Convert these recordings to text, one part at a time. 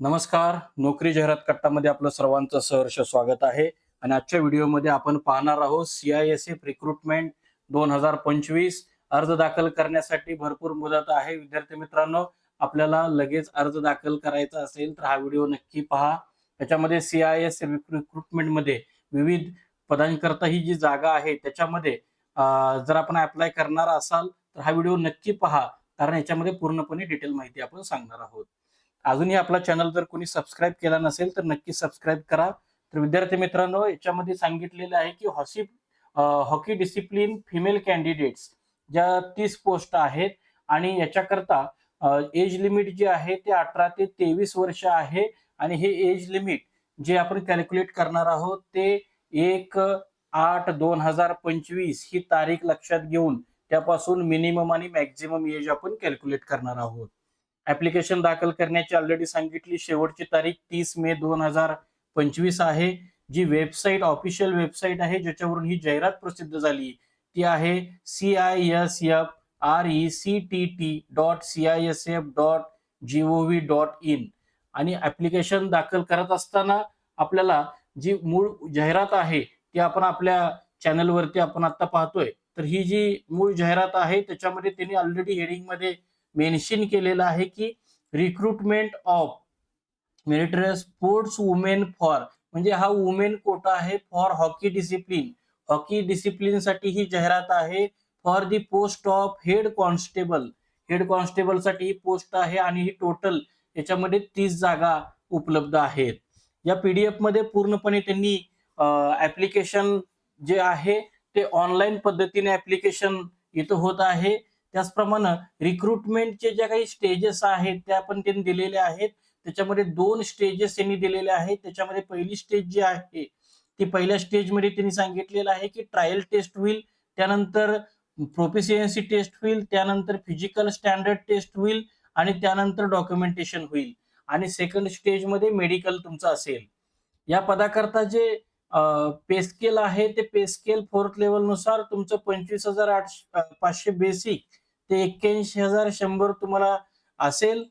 नमस्कार. नोकरी जाहिरात कट्टामध्ये आपलं सर्वांचं सहर्ष स्वागत आहे. आणि आजच्या व्हिडिओमध्ये आपण पाहणार आहोत सीआयएसएफ रिक्रुटमेंट दोन हजार पंचवीस अर्ज दाखल करण्यासाठी भरपूर मुदत आहे. विद्यार्थी मित्रांनो आपल्याला लगेच अर्ज दाखल करायचा असेल तर हा व्हिडिओ नक्की पहा. त्याच्यामध्ये सीआयएस रिक्रुटमेंटमध्ये विविध पदांकरता ही जी जागा आहे त्याच्यामध्ये जर आपण अप्लाय करणार असाल तर हा व्हिडिओ नक्की पहा. कारण याच्यामध्ये पूर्णपणे डिटेल माहिती आपण सांगणार आहोत. अजूनही आपला चॅनल जर कोणी सबस्क्राईब केला नसेल तर नक्की सबस्क्राईब करा. तर विद्यार्थी मित्रांनो याच्यामध्ये सांगितलेलं आहे की हॉसी हॉकी डिसिप्लिन फिमेल कॅन्डिडेट्स ज्या तीस पोस्ट आहेत आणि याच्याकरता एज लिमिट जे आहे ते अठरा ते तेवीस वर्ष आहे. आणि हे एज लिमिट जे आपण कॅल्क्युलेट करणार आहोत ते एक आठ दोन हजार पंचवीस ही तारीख लक्षात घेऊन त्यापासून मिनिमम आणि मॅक्झिमम एज आपण कॅल्क्युलेट करणार आहोत. ऍप्लिकेशन दाखल करण्याची ऑलरेडी सांगितली. शेवटची तारीख तीस मे दोन हजार पंचवीस आहे. जी वेबसाईट ऑफिशियल वेबसाईट आहे ज्याच्यावरून ही जाहिरात प्रसिद्ध झाली. ती आहे C I S F R E C T T dot C I S F dot G O V dot in आणि ऍप्लिकेशन दाखल करत असताना आपल्याला जी मूळ जाहिरात आहे ती आपण आपल्या चॅनलवरती आपण आता पाहतोय. तर ही जी मूळ जाहिरात आहे त्याच्यामध्ये त्यांनी ऑलरेडी हेडिंगमध्ये मेन्शन केलेलं आहे की recruitment of military sports women for म्हणजे हा वुमेन कोटा आहे फॉर हॉकी डिसिप्लिन हॉकी डिसिप्लिनसाठी ही जाहिरात आहे for the post of head constable head कॉन्स्टेबलसाठी ही पोस्ट आहे आणि ही टोटल याच्यामध्ये तीस जागा उपलब्ध आहेत. या पीडीएफमध्ये पूर्णपणे त्यांनी ऍप्लिकेशन जे आहे ते ऑनलाईन पद्धतीने ऍप्लिकेशन इथं होत आहे. त्याचप्रमाणे रिक्रुटमेंटचे ज्या काही स्टेजेस आहेत त्या पण त्यांनी दिलेल्या आहेत. त्याच्यामध्ये दोन स्टेजेस त्यांनी दिलेल्या आहेत. त्याच्यामध्ये पहिली स्टेज जी आहे ती पहिल्या स्टेजमध्ये त्यांनी सांगितलेलं आहे की ट्रायल टेस्ट होईल त्यानंतर प्रोफिशियन्सी टेस्ट होईल त्यानंतर फिजिकल स्टँडर्ड टेस्ट होईल आणि त्यानंतर डॉक्युमेंटेशन होईल आणि सेकंड स्टेजमध्ये मेडिकल तुमचं असेल. या पदाकरता जे पेस्केल आहे ते पेस्केल फोर्थ लेवलनुसार तुमचं पंचवीस हजार आठशे पाचशे बेसिक ते एक्क्याऐंशी हजार शंभर तुम्हाला असेल.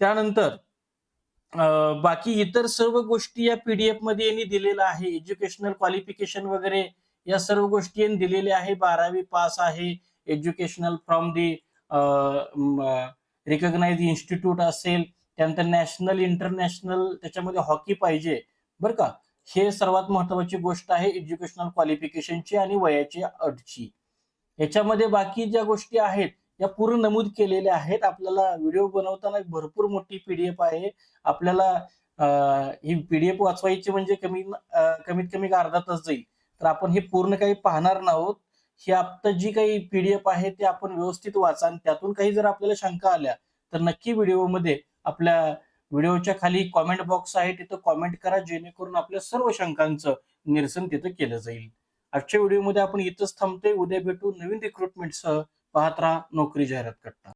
त्यानंतर बाकी इतर सर्व गोष्टी या पीडीएफमध्ये यांनी दिलेलं आहे. एज्युकेशनल क्वालिफिकेशन वगैरे या सर्व गोष्टी यांनी दिलेल्या आहे. बारावी पास आहे. Educational from the recognise institute असेल. त्यानंतर नॅशनल इंटरनॅशनल त्याच्यामध्ये हॉकी पाहिजे. बरं का? हे सर्वात महत्वाची गोष्ट आहे एज्युकेशनल क्वालिफिकेशनची आणि वयाची अटची याच्यामध्ये बाकी ज्या गोष्टी आहेत या पूर्ण नमूद केलेल्या आहेत. आपल्याला व्हिडिओ बनवताना एक भरपूर मोठी पीडीएफ आहे. आपल्याला ही पीडीएफ वाचवायची म्हणजे कमी कमीत कमी अर्धा तास जाईल. तर आपण हे पूर्ण काही पाहणार नाहोत. ही आता जी काही पीडीएफ आहे ते आपण व्यवस्थित वाचा आणि त्यातून काही जर आपल्याला शंका आल्या तर नक्की व्हिडिओमध्ये आपल्या व्हिडिओच्या खाली कॉमेंट बॉक्स आहे. तिथं कॉमेंट करा जेणेकरून आपल्या सर्व शंकांचं निरसन तिथं केलं जाईल. आजच्या व्हिडिओमध्ये आपण इथंच थांबतोय. उद्या भेटू नवीन रिक्रुटमेंटसह पाहत राहा नोकरी जाहिरात कट्टा